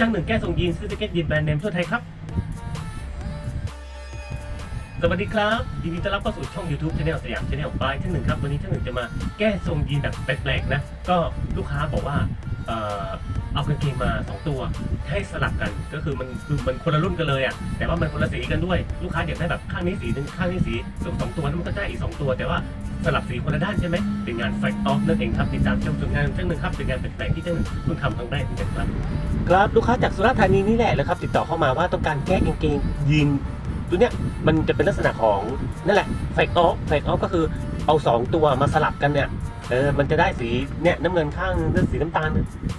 จ้างหนึ่งแก้ส่งยีนซื้อแจ็คเก็ตยีนแบรนด์เนมทั่วไทยครับ สวัสดีครับยินดีต้อนรับเข้าสู่ช่อง YouTube Channel สยาม Channel บายช่างหนึ่งครับ วันนี้ช่างหนึ่งจะมาแก้ทรงยีนแบบแปลกๆนะ ก็ลูกค้าบอกว่า เอ่อเอากางเกงมา2ตัวให้สลับกันก็คือมันคือมันคนละรุ่นกันเลยอะแต่ว่ามันคนละสีกันด้วยลูกค้าอยากได้แบบข้างนี้สีหนึ่งข้างนี้สีสองสองตัวนั้นมันก็ได้อีก2ตัว แต่ว่าสลับสีคนละด้านใช่ไหมเป็นงานไฟออฟนั่นเองครับติดตามชมผลงานช่างหนึ่งครับเป็นงานแปลกๆที่ช่าหนึ่งเพิ่งทำครั้งแรกเหมือนกันครับครับลูกค้าจากสุราษฎร์ธานีนี่แหละเลยครับติดต่อเข้ามาว่าต้องการแก้กางเกงยีนตัวเนี้ยมันจะเป็นลักษณะของนั่นแหละแฟกออฟแฟกออฟก็คือเอาสองตัวมาสลับกันเนี่ย เออมันจะได้สีเนี่ยน้ำเงินข้างนึงแล้วสีน้ำตาล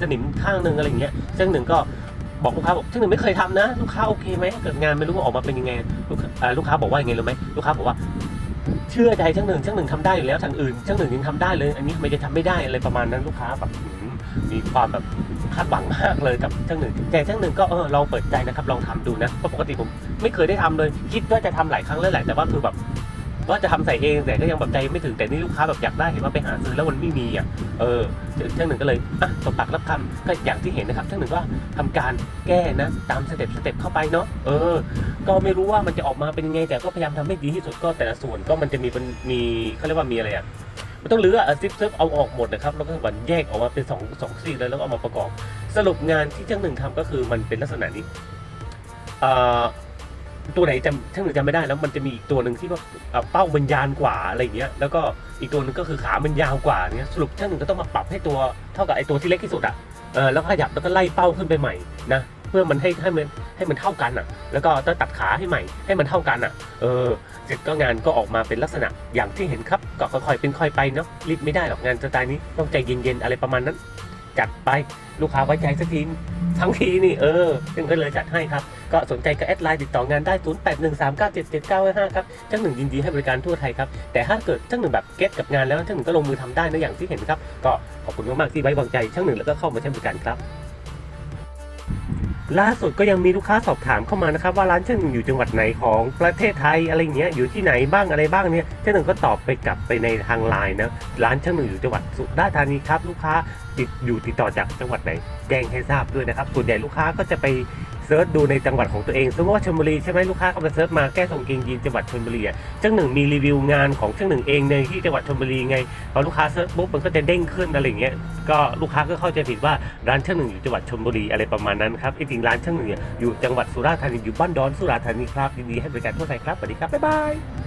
สนิมข้างหนึ่งอะไรอย่างเงี้ยซึ่งหนึ่งก็บอกลูกค้าบอกซึ่งหนึ่งไม่เคยทำนะ ลูกค้าโอเคไหมเกิดงานไม่รู้ว่าออกมาเป็นยังไงลูกค้าอ่าลูกค้าบอกว่ายังไงรู้ไหมลูกค้าบอกว่าเชื่อใจช่างหนึ่งช่างหนึ่งทำได้อยู่แล้วทางอื่นช่างหนึ่งยังทำได้เลย อันนี้ไมจะทำไม่ได้อะไรประมาณนั้นลูกค้าแบบมีความแบบคาดหวังมากเลยกับช่างหนึ่งแต่ช่างหนึ่งก็เออลองเปิดใจนะครับลองทำดูนะเพราะปกติผมไม่เคยได้ทำเลย คิดว่าจะทำหลายครั้งแล้วแหละแต่ว่าคือแบบ ว่าจะทำใส่เองแต่ก็ยังแบบใจไม่ถึงแต่นี่ลูกค้าแบบอยากได้เห็นว่าไปหาซื้อแล้วมันไม่มีอะเออช่างหนึ่งก็เลยอะตบปากรับคำก็อย่างที่เห็นนะครับช่างหนึ่งก็ทำการแก้นะตามสเต็ปสเต็ปเข้าไปเนาะเออ ก็ไม่รู้ว่ามันจะออกมาเป็นยังไง แต่ก็พยายามทำให้ดีที่สุดก็แต่ละส่วนก็มันจะมีเป็นมีเขาเรียกว่ามีอะไรอะมันต้องเลือกซิปเซิร์ฟเอาออกหมดนะครับแล้วก็วันแยกออกมาเป็นสองสองซี่เลยแล้วเอามาประกอบ สรุปงานที่ช่างหนึ่งทำก็คือมันเป็นลักษณะนี้อ่อ ตัวไหนจำช่างหนึ่งจำไม่ได้แล้วมันจะมีอีกตัวหนึ่งที่ว่าเอ่อเป้ามันยานกว่าอะไรอย่างเงี้ยแล้วก็อีกตัวหนึ่งก็คือขามันยาวกว่าเนี้ยสรุปช่างหนึ่งก็ต้องมาปรับให้ตัวเท่ากับไอ้ตัวที่เล็กที่สุดอะเออแล้วขยับแล้วก็ไล่เป้าขึ้นไปใหม่นะเพื่อมันให้ให้มันให้มันเท่ากันอะแล้วก็ต้องตัดขาให้ใหม่ ให้มันเท่ากันอะเออเสร็จก็งานก็ออกมาเป็นลักษณะอย่างที่เห็นครับก็ค่อยๆเป็นค่อยไปเนาะรีบไม่ได้หรอกงานสไตล์นี้ต้องใจเย็นๆอะไรประมาณนั้น จัดไปลูกค้าไว้ใจสักที ทั้งทีนี่เออซึ่งก็เลยจัดให้ครับ ก็สนใจก็แอดไลน์ติดต่องานได้ 0813977955ครับช่างหนึ่งยินดีให้บริการทั่วไทยครับ แต่ถ้าเกิดช่างหนึ่งแบบเก็ตกับงานแล้วช่างหนึ่งก็ลงมือทำได้นะอย่างที่เห็นครับ ก็ขอบคุณมากๆที่ไว้วางใจช่างหนึ่งแล้วก็เข้ามาใช้บริการครับ ล่าสุดก็ยังมีลูกค้าสอบถามเข้ามานะครับว่าร้านเช่าหนึ่งอยู่จังหวัดไหนของประเทศไทยอะไรเงี้ยอยู่ที่ไหนบ้างอะไรบ้างเนี่ยเช่าหนึ่งก็ตอบไปกลับไปในทางไลน์นะร้านเช่าหนึ่งอยู่จังหวัดสุราษฎร์ธานีครับลูกค้าติดอยู่ติดต่อจากจังหวัดไหนแจ้งให้ทราบด้วยนะครับส่วนใหญ่ลูกค้าก็จะไป ซิร์ชดูในจังหวัดของตัวเองสมมติว่าชลบุรีใช่ไหมลูกค้าก็ไปเซิร์ชมาแก้ทรงเกงยีนจังหวัดชลบุรีอะช่างหนึ่งมีรีวิวงานของช่างหนึ่งเองในที่จังหวัดชลบุรีไงพอลูกค้าเซิร์ชปุ๊บมันก็จะเด้งขึ้นอะไรอย่างเงี้ยก็ลูกค้าก็เข้าใจผิดว่าร้านช่างหนึ่งอยู่จังหวัดชลบุรีอะไรประมาณนั้นครับจริงร้านช่างหนึ่งอยู่จังหวัดสุราษฎร์ธานีอยู่บ้านดอนสุราษฎร์ธานีครับยินดีให้บริการทั่วไทยครับสวัสดีครับบ๊ายบาย